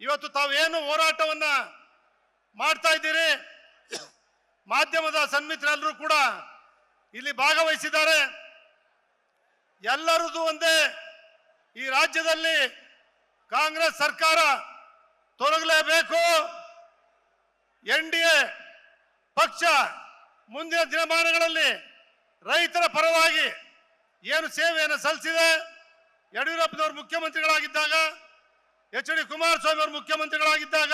ಇವತ್ತು ತಾವೇನು ಹೋರಾಟವನ್ನ ಮಾಡ್ತಾ ಇದ್ದೀರಿ? ಮಾಧ್ಯಮದ ಸನ್ಮಿತ್ರೆಲ್ಲರೂ ಕೂಡ ಇಲ್ಲಿ ಭಾಗವಹಿಸಿದ್ದಾರೆ. ಎಲ್ಲರದು ಒಂದೇ, ಈ ರಾಜ್ಯದಲ್ಲಿ ಕಾಂಗ್ರೆಸ್ ಸರ್ಕಾರ ತೊಲಗಲೇಬೇಕು ಎನ್ ಡಿ ಎ ಪಕ್ಷ ಮುಂದಿನ ದಿನಮಾನಗಳಲ್ಲಿ ರೈತರ ಪರವಾಗಿ ಏನು ಸೇವೆಯನ್ನು ಸಲ್ಲಿಸಿದೆ? ಯಡಿಯೂರಪ್ಪನವರು ಮುಖ್ಯಮಂತ್ರಿಗಳಾಗಿದ್ದಾಗ ಎಚ್ ಡಿ ಕುಮಾರಸ್ವಾಮಿ ಅವರು ಮುಖ್ಯಮಂತ್ರಿಗಳಾಗಿದ್ದಾಗ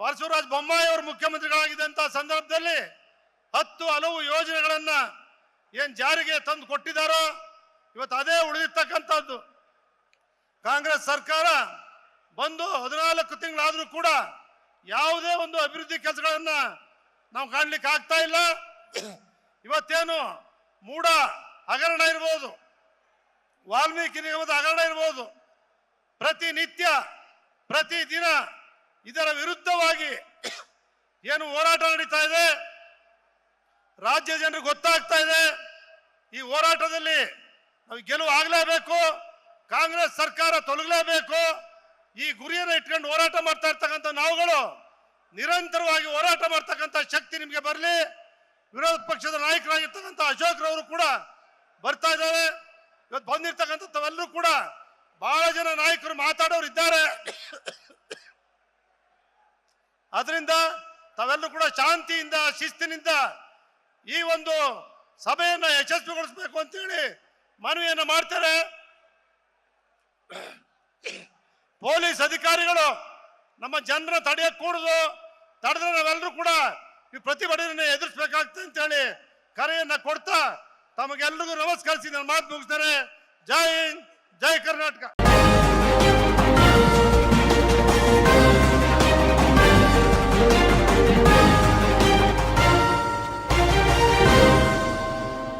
ಬಸವರಾಜ ಬೊಮ್ಮಾಯಿ ಅವರು ಮುಖ್ಯಮಂತ್ರಿಗಳಾಗಿದ್ದಂತಹ ಸಂದರ್ಭದಲ್ಲಿ ಹತ್ತು ಹಲವು ಯೋಜನೆಗಳನ್ನ ಏನ್ ಜಾರಿಗೆ ತಂದು ಕೊಟ್ಟಿದ್ದಾರೋ ಇವತ್ತು ಅದೇ ಉಳಿದಿರ್ತಕ್ಕಂಥದ್ದು. ಕಾಂಗ್ರೆಸ್ ಸರ್ಕಾರ ಬಂದು ಹದಿನಾಲ್ಕು ತಿಂಗಳಾದರೂ ಕೂಡ ಯಾವುದೇ ಒಂದು ಅಭಿವೃದ್ಧಿ ಕೆಲಸಗಳನ್ನ ನಾವು ಕಾಣ್ಲಿಕ್ಕೆ ಆಗ್ತಾ ಇಲ್ಲ. ಇವತ್ತೇನು ಮೂಡ ಹಗರಣ ಇರ್ಬೋದು, ವಾಲ್ಮೀಕಿ ನಿಗಮದ ಹಗರಣ ಇರ್ಬೋದು ಪ್ರತಿನಿತ್ಯ, ಪ್ರತಿದಿನ ಇದರ ವಿರುದ್ಧವಾಗಿ ಏನು ಹೋರಾಟ ನಡೀತಾ ಇದೆ? ರಾಜ್ಯ ಜನರಿಗೆ ಗೊತ್ತಾಗ್ತಾ ಇದೆ. ಈ ಹೋರಾಟದಲ್ಲಿ ನಾವು ಗೆಲುವು ಆಗಲೇಬೇಕು, ಕಾಂಗ್ರೆಸ್ ಸರ್ಕಾರ ತೊಲಗಲೇಬೇಕು. ಈ ಗುರಿಯನ್ನು ಇಟ್ಕೊಂಡು ಹೋರಾಟ ಮಾಡ್ತಾ ಇರ್ತಕ್ಕಂಥ ನಾವುಗಳು ನಿರಂತರವಾಗಿ ಹೋರಾಟ ಮಾಡ್ತಕ್ಕಂಥ ಶಕ್ತಿ ನಿಮಗೆ ಬರಲಿ. ವಿರೋಧ ಪಕ್ಷದ ನಾಯಕರಾಗಿರ್ತಕ್ಕಂಥ ಅಶೋಕ್ ರವರು ಕೂಡ ಬರ್ತಾ ಇದ್ದಾರೆ. ಇವತ್ತು ಬಂದಿರ್ತಕ್ಕಂಥ ತಾವೆಲ್ಲರೂ ಕೂಡ ಬಹಳ ಜನ ನಾಯಕರು ಮಾತಾಡೋರು ಇದ್ದಾರೆ. ಅದರಿಂದ ತಾವೆಲ್ಲರೂ ಕೂಡ ಶಾಂತಿಯಿಂದ, ಶಿಸ್ತಿನಿಂದ ಈ ಒಂದು ಸಭೆಯನ್ನ ಯಶಸ್ವಿಗೊಳಿಸಬೇಕು ಅಂತೇಳಿ ಮನವಿಯನ್ನು ಮಾಡ್ತಾರೆ. ಪೊಲೀಸ್ ಅಧಿಕಾರಿಗಳು ನಮ್ಮ ಜನರ ತಡೆಯಕ್ ಕೂಡುದು ತಡೆದ್ರೆ ನಾವೆಲ್ಲರೂ ಕೂಡ ಈ ಪ್ರತಿಭಟನೆ ಎದುರಿಸಬೇಕಾಗ್ತದೆ ಅಂತೇಳಿ ಕರೆಯನ್ನ ಕೊಡ್ತಾ ತಮಗೆಲ್ಲರಿಗೂ ನಮಸ್ಕರಿಸಿ ನನ್ನ ಮಾತು ಮುಗಿಸ್ತಾರೆ ಜೈ ಹಿಂದ್. ಜೈ ಕರ್ನಾಟಕ